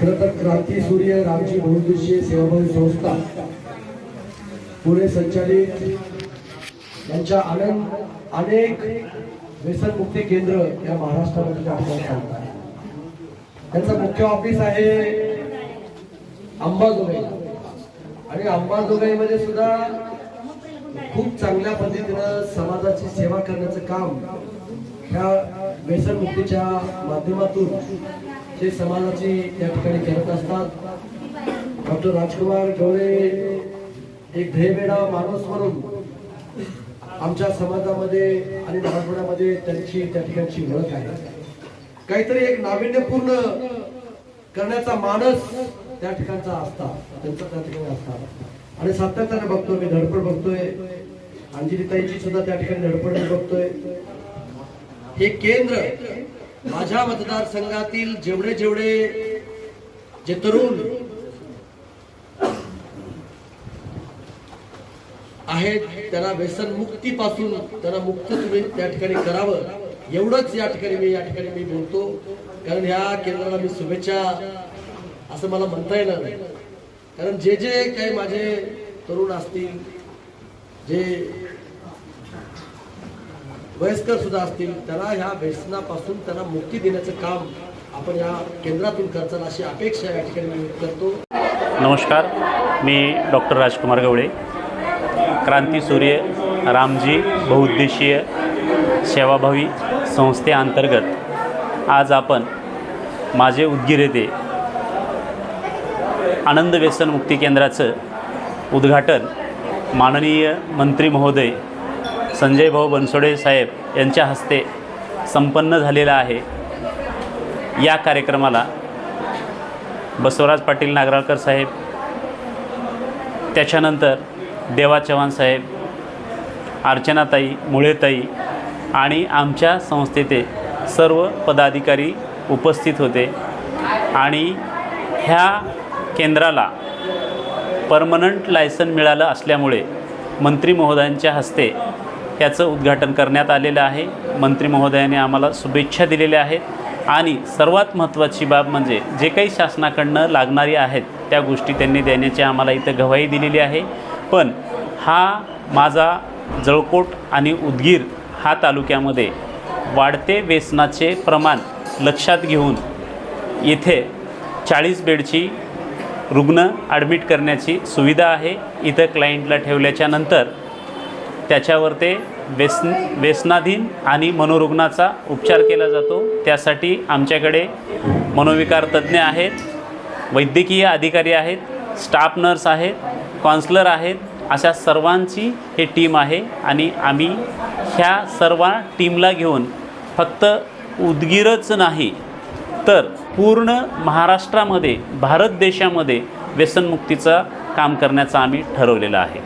खरं तर क्रांती सूर्य रामजी बहुद्देशीय सेवाभावी संस्था पुणे संचालित यांच्या आनंद अनेक व्यसनमुक्ती केंद्र या महाराष्ट्रामध्ये त्या त्यांचं मुख्य ऑफिस आहे अंबाजोगाई. आणि अंबाजोगाईमध्ये सुद्धा खूप चांगल्या पद्धतीनं समाजाची सेवा करण्याचं काम ह्या व्यसनमुक्तीच्या माध्यमातून जे समाजाची त्या ठिकाणी करत असतात. डॉक्टर राजकुमार गवळे एक ध्येयवेडा माणूस म्हणून आमच्या समाजामध्ये आणि मराठवाड्यामध्ये त्यांची त्या ठिकाणची ओळख आहे. काहीतरी एक नाविन्यपूर्ण करण्याचा मानस त्या ठिकाणचा असता त्यांचा त्या ठिकाणी असतात. आणि सातत्याने बघतोय मी धडपड बघतोय. अंजलीताईची सुद्धा त्या ठिकाणी धडपड बघतोय. हे केंद्र माझ्या मतदारसंघातील जेवढे जेवढे जे तरुण आहेत त्यांना व्यसन मुक्तीपासून त्यांना मुक्त तुम्ही त्या ठिकाणी करावं. एवढंच या ठिकाणी मी या ठिकाणी मी बोलतो. कारण ह्या केंद्राला मी शुभेच्छा असं मला म्हणता येणार नाही. कारण जे जे काही माझे तरुण असतील जे वयस्कर सुद्धा असतील त्याला ह्या व्यसनापासून त्यांना मुक्ती देण्याचं काम आपण या केंद्रातून करताल अशी अपेक्षा या ठिकाणी मी व्यक्त करतो. नमस्कार मी डॉक्टर राजकुमार गवळे क्रांती सूर्य रामजी बहुउद्देशीय सेवाभावी संस्थेअंतर्गत आज आपण माझे उदगीर येथे आनंद व्यसन मुक्ती केंद्राचं उद्घाटन माननीय मंत्री महोदय संजय भाऊ बनसोडे साहेब यांच्या हस्ते संपन्न झालेला आहे. या कार्यक्रमाला बसवराज पाटील नागराळकर साहेब त्याच्यानंतर देवा चव्हाण साहेब अर्चनाताई मुळेताई आणि आमच्या संस्थेचे सर्व पदाधिकारी उपस्थित होते आणि ह्या केंद्राला परमनंट लायसन मिळालं असल्यामुळे मंत्री महोदयांच्या हस्ते याचं उद्घाटन करण्यात आलेलं आहे. मंत्री महोदयाने आम्हाला शुभेच्छा दिलेल्या आहेत. आणि सर्वात महत्त्वाची बाब म्हणजे जे काही शासनाकडनं लागणारी आहेत त्या गोष्टी त्यांनी देण्याची आम्हाला इथं गवाही दिलेली आहे. पण हा माझा जळकोट आणि उदगीर हा तालुक्यामध्ये वाढते व्यसनाचे प्रमाण लक्षात घेऊन येथे चाळीस बेडची रुग्ण ॲडमिट करण्याची सुविधा आहे. इथं क्लायंटला ठेवल्याच्या नंतर त्याच्यावर ते व्यसन व्यसनाधीन आणि मनोरुग्णाचा उपचार केला जातो. त्यासाठी आमच्याकडे मनोविकार तज्ज्ञ आहेत वैद्यकीय अधिकारी आहेत स्टाफ नर्स आहेत कॉन्सलर आहेत अशा सर्वांची हे टीम आहे आणि आम्ही ह्या सर्व टीमला घेऊन फक्त उदगीरच नाही तर पूर्ण महाराष्ट्रामध्ये भारत देशामध्ये व्यसनमुक्तीचं काम करण्याचं आम्ही ठरवलेलं आहे.